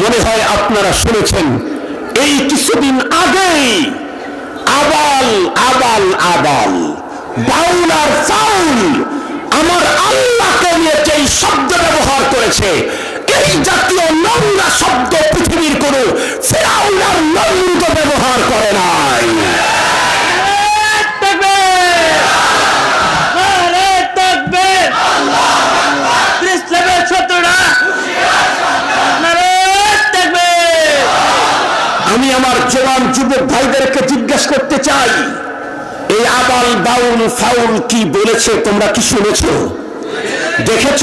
মনে হয় আপনারা শুনেছেন, এই কিছুদিন আগেই আবাল আবাল আবাল, বাউল আর ফাউল আমার আল্লাহকে নিয়ে যেই শব্দ ব্যবহার করেছে, এই জাতীয় নোংরা শব্দ পৃথিবীর কোন ফেরাউন আর নন্দ ব্যবহার করে নাই আমি আমার জওয়ান যুবক ভাইদেরকে জিজ্ঞেস করতে চাই। এই আবাল বাউল ফাউল কি বলেছে, তোমরা কি শুনেছো? দেখেছ?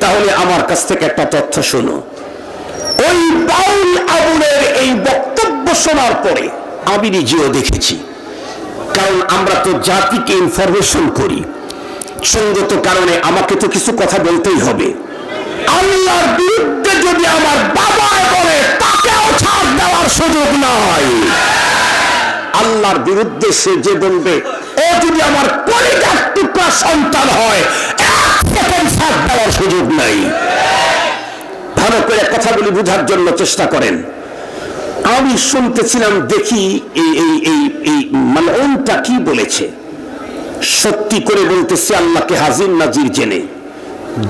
তাহলে আমার কাছ থেকে একটা তথ্য শোনো। ওই বাউল আবুলের এই বক্তব্য শোনার পরে আমি নিজেও দেখেছি। কারণ আমরা তো জাতিকে ইনফরমেশন করি। সঙ্গত কারণে আমাকে তো কিছু কথা বলতেই হবে। আল্লাহর বিরুদ্ধে যদি আমার বাবা বলে, তাকেও ছাড় দেওয়ার সুযোগ নাই। আল্লাহর বিরুদ্ধে সে যে বলবে, ও যদি আমার কলিজার টুকরা সন্তান হয় ছাড় দেওয়ার সুযোগ নাই। ভালো করে কথাগুলি বোঝার জন্য চেষ্টা করেন। আমি শুনতেছিলাম, দেখি এই এই এই এই মানে ওনটা কি বলেছে। সত্যি করে বলতেছি, আল্লাহকে হাজির নাজির জেনে।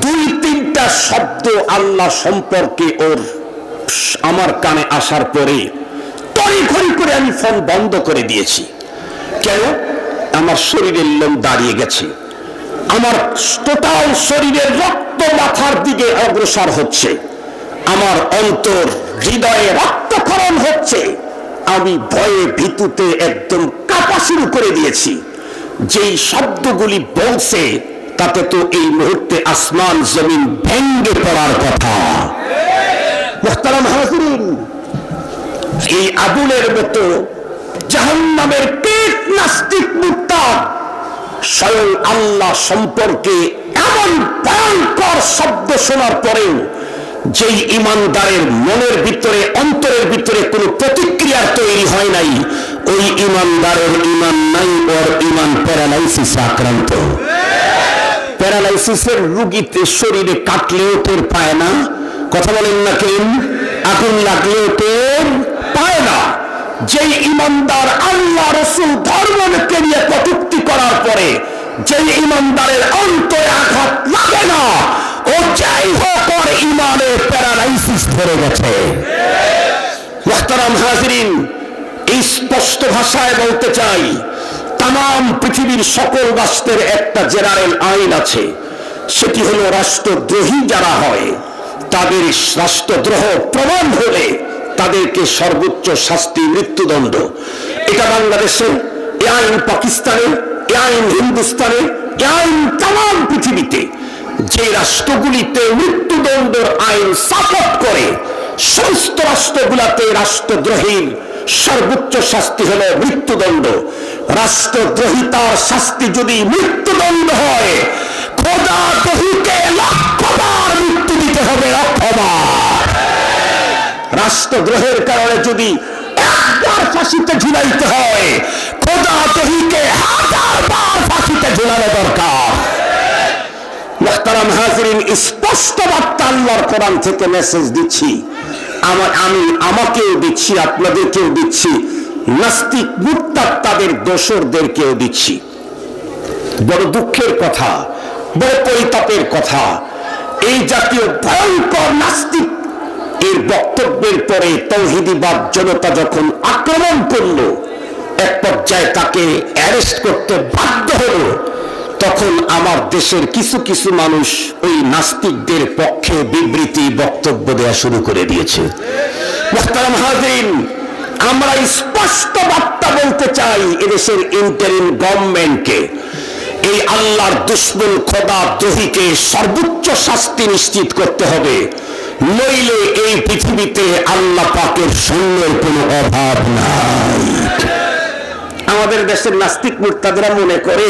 দুই তিনটা শব্দ আল্লাহ সম্পর্কে ওর আমার কানে আসার পরে তড়িঘড়ি করে আমি ফোন বন্ধ করে দিয়েছি। কেন? আমার শরীরের লোম দাঁড়িয়ে গেছে। আমার টোটাল শরীরের রক্ত মাথার দিকে অগ্রসর হচ্ছে। আমার অন্তর হৃদয়ে রক্তক্ষরণ হচ্ছে। আমি ভয়ে ভীতুতে একদম কাঁপা শুরু করে দিয়েছি। যেই শব্দগুলি বলছে তাতে তো এই মুহূর্তে আসমান জমিন ভেঙ্গে পড়ার কথা। হাজরিন এই মতো জাহান্নামের পেট নাস্তিক মুক্তার স্বয়ং আল্লাহ সম্পর্কে এমন ভয়ঙ্কর শব্দ শোনার পরেও যেই ইমানদারের মনের ভিতরে অন্তরের ভিতরে কোনো প্রতিক্রিয়ার তৈরি হয় নাই ওই ইমানদারের ইমান নাই ওর ইমান প্যারালাইসিস আক্রান্ত। প্যারালাইসিসের রুগীতে শরীরে কাটলেও টের পায় না। কথা বলেন না কেন আগুন লাগলেও টের পায় না। যেই ইমানদার আল্লাহ রসুল ধর্মকে নিয়ে কটুক্তি করার পরে যেই ইমানদারের অন্তরে আঘাত লাগে না, ও যাই হোক ওর ইমানে প্যারালাইসিস ধরে গেছে। মোহতারাম হাজরিন, এই স্পষ্ট ভাষায় বলতে চাই তাম পৃথিবীর সকল রাষ্ট্রের একটা জেনারেল আইন আছে। সেটি হলো রাষ্ট্রদ্রোহী যারা হয়, তাদের রাষ্ট্রদ্রোহ প্রমাণ হলে তাদেরকে সর্বোচ্চ শাস্তি মৃত্যুদণ্ড। এটা বাংলাদেশে, এ আইন পাকিস্তানে, এ আইন হিন্দুস্তানে, এ আইন তাম পৃথিবীতে যে রাষ্ট্রগুলিতে মৃত্যুদণ্ডের আইন সাপোর্ট করে, সমস্ত রাষ্ট্রগুলাতে রাষ্ট্রদ্রোহীর সর্বোচ্চ শাস্তি হলো মৃত্যুদণ্ড। রাষ্ট্রদ্রোহিতার শাস্তি যদি মৃত্যুদণ্ড হয়, খোদা দহিকে লক্ষবার মৃত্যু দিতে হবে লক্ষবার রাষ্ট্রদ্রোহের কারণে যদি একবার ফাঁসিতে ঝুলাইতে হয়, খোদা দহিকে হাজারবার ফাঁসিতে ঝুলানো দরকার। মোহতারাম হাজরিন, স্পষ্ট বার্তা আল্লাহর কোরআন থেকে মেসেজ দিচ্ছি। আমার আমি আমাকেও দিচ্ছি, আপনাদেরকেও দিচ্ছি। নাস্তিক মুক্তার তাদের দোসরদেরকেও দিচ্ছি। বড় দুঃখের কথা, বড় পরিতাপের কথা, এই জাতীয় ভয়ঙ্কর নাস্তিক এর বক্তব্যের পরে তৌহিদিবাদ জনতা যখন আক্রমণ করল, এক পর্যায়ে তাকে অ্যারেস্ট করতে বাধ্য হলো, তখন আমার দেশের কিছু কিছু মানুষ ওই নাস্তিকদের পক্ষে বিবৃতি বক্তব্য দেওয়া শুরু করে দিয়েছে। মোহতারাম হাজিন আমরা স্পষ্ট বার্তা বলতে চাই এদেশের ইন্টারিম গভর্নমেন্টকে এই আল্লাহর দুশ্মন খোদা দহিকে সর্বোচ্চ শাস্তি নিশ্চিত করতে হবে। নইলে এই পৃথিবীতে আল্লাহ পাকের সৈন্যের কোনো অভাব নাই। আমাদের দেশের নাস্তিক মুরতাদরা মনে করে,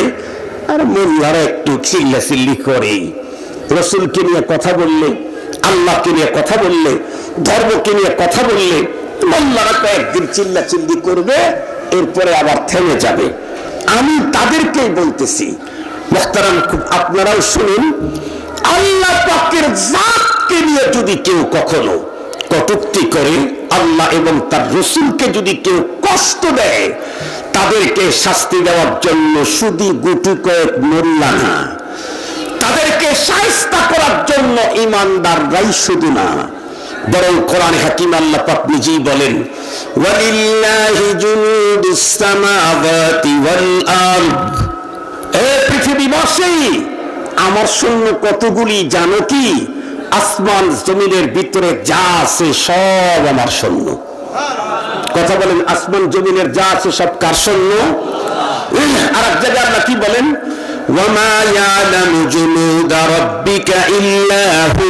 আর মোল্লারা একটু চিল্লা চিল্লি করে রসুলকে নিয়ে কথা বললে, আল্লাহকে নিয়ে কথা বললে, ধর্মকে নিয়ে কথা বললে মোল্লারা কয়েকদিন চিল্লা চিল্লি করবে, এরপরে আবার থেমে যাবে। আমি তাদেরকেই বলতেছি মোহতারাম খুব আপনারাও শুনুন, আল্লাহ পাকের জাতকে নিয়ে যদি কেউ কখনো কটুক্তি করে, আল্লাহ এবং তার রসুলকে যদি কেউ কষ্ট দেয়, তাদেরকে শাস্তি দেওয়ার জন্য শুধু গুটি কয়েক মোল্লা না। তাদেরকে সাহিস্তা করার জন্য ইমানদাররাই শুধু না বরং কোরআন হাকিম আল্লাহ পাক নিজেই বলেন, ওয়ালিল্লাহি জুনুদুস সামাওয়াতি ওয়াল আরদ। এ আমার সৈন্য কতগুলি জানো কি? আসমান জমিনের ভিতরে যা আছে সব আমার সৈন্য কথা বলেন, আসমান জমিনের যা আছে সব কার সৈন্য আর এক জায়গায় আল্লাহ কি বলেন ওয়ামা ইয়ালামু জুনুদা রাব্বিকা ইল্লা হু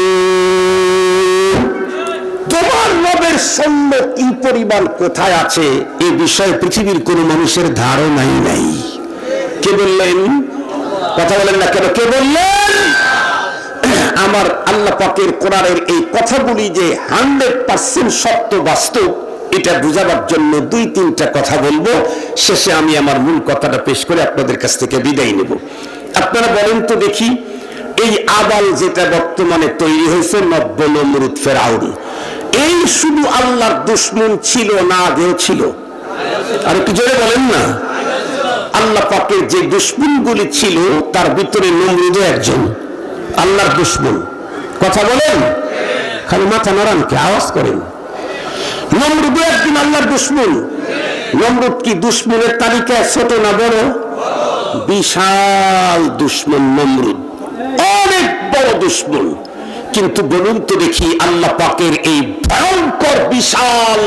সৈন্য কি পরিমাণ কোথায় আছে এ বিষয়ে পৃথিবীর কোন মানুষের ধারণাই নাই। কে বললেন? কথা বলেন না কেন? কে বললেন? আমার আল্লাহ পাকের কোরআনের এই কথাগুলি যে হান্ড্রেড পার্সেন্ট সত্য, বাস্তব, এটা বোঝাবার জন্য দুই, তিনটা কথা বলব। শেষে আমি আমার মূল কথাটা পেশ করে আপনাদের কাছ থেকে বিদায় নেব। আপনারা বলেন তো দেখি, এই আবাল যেটা বর্তমানে তৈরি হয়েছে নব্য নমরুদ ফেরাউন এই শুধু আল্লাহর দুশ্মন ছিল না আগেও ছিল। আর একটু জোরে বলেন না। আল্লাহ পাকের যে দুশ্মনগুলি ছিল, তার ভিতরে নমরুদও একজন। আল্লাহর দুশ্মন। কথা বলেন? খালি মাথা নাড়ান কি? আওয়াজ করেন। নমরুদও একদিন আল্লাহর দুশ্মন। নমরুদ কি দুশ্মনের তালিকায় ছোট না বড়? বিশাল দুশ্মন নমরুদ। অনেক বড় দুশ্মন। কিন্তু বলুন তো দেখি আল্লাহ পাকের এই ভয়ঙ্কর বিশাল